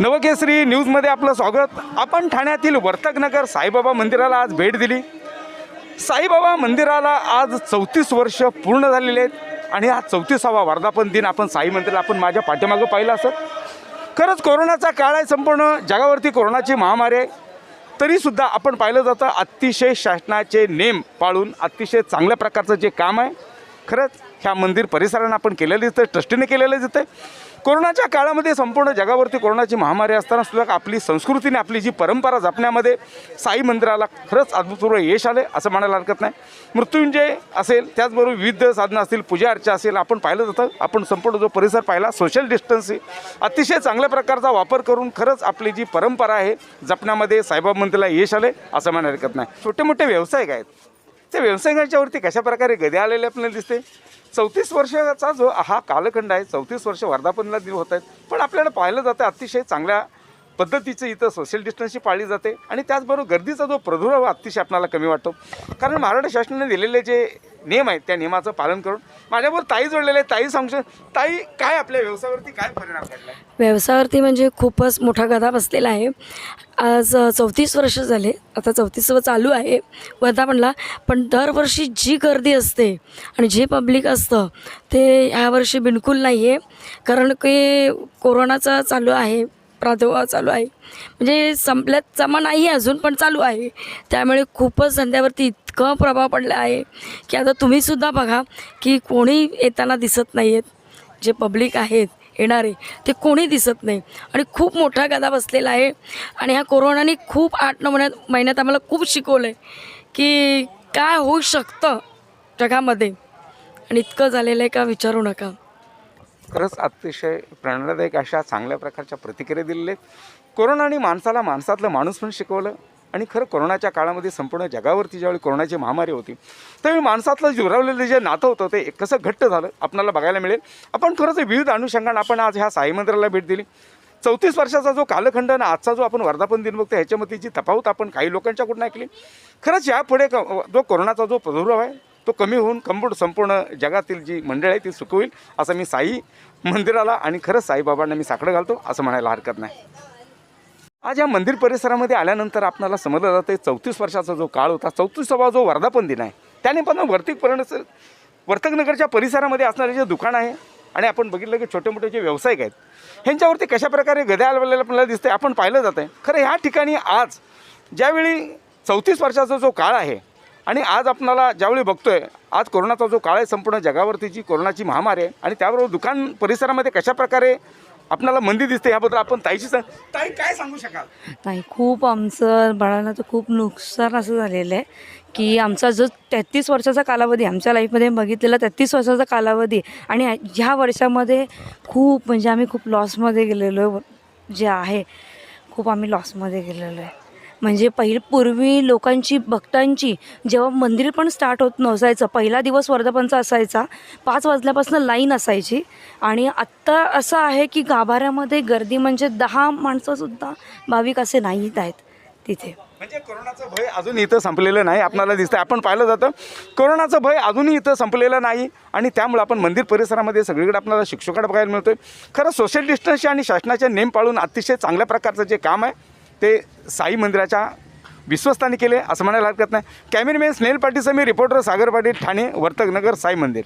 नवकेसरी न्यूजमध्ये आपलं स्वागत. आपण ठाण्यातील वर्तकनगर साईबाबा मंदिराला आज भेट दिली. साईबाबा मंदिराला आज चौतीस वर्ष पूर्ण झालेले आहेत आणि हा चौतीसावा वर्धापन दिन आपण साई मंदिराला आपण माझ्या पाठीमागं पाहिलं असत खरंच कोरोनाचा काळ आहे संपूर्ण जगावरती कोरोनाची महामारी आहे. तरीसुद्धा आपण पाहिलं जातं अतिशय शासनाचे नेम पाळून अतिशय चांगल्या प्रकारचं जे काम आहे. खरंच ह्या मंदिर परिसरानं आपण केलेलं दिसतं ट्रस्टीने केलेलं दिसतं कोरोनाच्या काळामध्ये संपूर्ण जगावरती कोरोनाची महामारी असताना सुद्धा आपली संस्कृतीने आपली जी परंपरा जपण्यामध्ये साई मंदिराला खरंच अद्भुतपूर्व यश आले असं म्हणायला हरकत नाही. मृत्युंजय असेल त्याचबरोबर विविध साधनं असतील पूजा अर्चा असेल आपण पाहिलं जातं. आपण संपूर्ण जो परिसर पाहिला सोशल डिस्टन्सिंग अतिशय चांगल्या प्रकारचा वापर करून खरंच आपली जी परंपरा आहे जपण्यामध्ये साईबाबा मंदिराला यश आले असं म्हणायला हरकत नाही. छोटे मोठे व्यावसायिक आहेत? त्या व्यावसायिकांच्यावरती कशा प्रकारे गदे आलेले आपल्याला दिसते चौतीस वर्षाचा जो हा कालखंड आहे चौतीस वर्ष वर्धापनला दिन होत आहेत. पण आपल्याला पाहिलं जातं अतिशय चांगल्या पद्धतीचं इथं सोशल डिस्टन्सची पाळली जाते. आणि त्याचबरोबर गर्दीचा जो प्रादुर्भाव अतिशय आपल्याला कमी वाटतो. कारण महाराष्ट्र शासनाने दिलेले जे नियम आहेत त्या नियमाचं पालन करून माझ्याबरोबर ताई जोडलेले ताई सांगू ताई काय आपल्या व्यवसायावरती काय परिणाम पडला व्यवसायावरती म्हणजे खूपच मोठा गदा बसलेला आहे. आज चौतीस वर्ष झाले. आता चौतीसवं चालू आहे. वर्धापनला पण दरवर्षी जी गर्दी असते आणि जे पब्लिक असतं ते ह्यावर्षी बिलकुल नाही आहे कारण की कोरोनाचा चालू आहे प्रादुर्भाव चालू आहे. म्हणजे संपल्यात जमा नाही आहे अजून पण चालू आहे. त्यामुळे खूपच धंद्यावरती इतकं प्रभाव पडला आहे की आता तुम्हीसुद्धा बघा की कोणी येताना दिसत नाही आहेत जे पब्लिक आहेत येणारे ते कोणी दिसत नाही. आणि खूप मोठा गदा बसलेला आहे. आणि ह्या कोरोनाने खूप आठ नऊ महिन्यात महिन्यात आम्हाला खूप शिकवलं आहे की काय होऊ शकतं जगामध्ये. आणि इतकं झालेलं आहे का विचारू नका. खरंच अतिशय प्रेरणादायक अशा चांगल्या प्रकारच्या प्रतिक्रिया दिलेल्या आहेत. कोरोनाने माणसाला माणसातलं माणूस पण शिकवलं. आणि खरं कोरोनाच्या काळामध्ये संपूर्ण जगावरती ज्यावेळी कोरोनाची महामारी होती त्यावेळी माणसातलं जुरावलेलं जे नातं होतं ते कसं घट्ट झालं आपणाला बघायला मिळेल. आपण खरंच विविध अनुषंगानं आपण आज ह्या साई मंदिराला भेट दिली. चौतीस वर्षाचा जो कालखंड आणि आजचा जो आपण वर्धापन दिन बघतो ह्याच्यामध्ये जी तफावत आपण काही लोकांच्याकडून ऐकली खरंच यापुढे क जो कोरोनाचा जो प्रादुर्भाव आहे तो कमी होऊन कंबूड संपूर्ण जगातील जी मंडळ आहे ती सुख होईल असं मी साई मंदिराला आणि खरंच साईबाबांना मी साकडं घालतो असं म्हणायला हरकत नाही. आज या मंदिर परिसरामध्ये आल्यानंतर आपल्याला समजलं जातं चौतीस वर्षाचा जो काळ होता चौतीसावा जो वर्धापन दिन आहे त्याने पण वर्तिक परिणस वर्तकनगरच्या परिसरामध्ये असणारे जे दुकान आहे आणि आपण बघितलं की छोटे मोठे जे व्यावसायिक आहेत ह्यांच्यावरती कशा प्रकारे गद्या आलेलं आपल्याला दिसतंय आपण पाहिलं जातं आहे खरं ह्या ठिकाणी आज ज्यावेळी चौतीस वर्षाचा जो काळ आहे आणि आज आपणाला ज्यावेळी बघतोय आज कोरोनाचा जो काळ आहे संपूर्ण जगावरती जी कोरोनाची महामारी आहे आणि त्याबरोबर दुकान परिसरामध्ये कशा प्रकारे आपणाला मंदी दिसते याबद्दल आपण ताईशी सांग. ताई काय सांगू शकाल? नाही खूप आमचं बाळांना तर खूप नुकसान असं झालेलं आहे की आमचा जो तेहतीस वर्षाचा कालावधी आमच्या लाईफमध्ये बघितलेला तेहतीस वर्षाचा कालावधी आणि ह्या वर्षामध्ये खूप म्हणजे आम्ही खूप लॉसमध्ये गेलेलो आहे. जे आहे खूप आम्ही लॉसमध्ये गेलेलो आहे. म्हणजे पहिले पूर्वी लोकांची भक्तांची जेव्हा मंदिर पण स्टार्ट होत नसायचं पहिला दिवस वर्धापनचा असायचा पाच वाजल्यापासून लाईन असायची. आणि आत्ता असं आहे की गाभाऱ्यामध्ये गर्दी म्हणजे दहा माणसंसुद्धा भाविक असे नाहीत आहेत तिथे. म्हणजे कोरोनाचं भय अजून इथं संपलेलं नाही आपल्याला दिसतं आपण पाहिलं जातं कोरोनाचं भय अजूनही इथं संपलेलं नाही. आणि त्यामुळे आपण मंदिर परिसरामध्ये सगळीकडे आपल्याला शिक्षकाकडे बघायला मिळतोय. खरं सोशल डिस्टन्सचे आणि शासनाचे नेम पाळून अतिशय चांगल्या प्रकारचं जे काम आहे ते साई मंदिराच्या विश्वस्तांनी केले असं म्हणायला हरकत नाही. कॅमेरामॅन स्नेल पाटील मी रिपोर्टर सागर पाटील ठाणे वर्तकनगर साई मंदिर.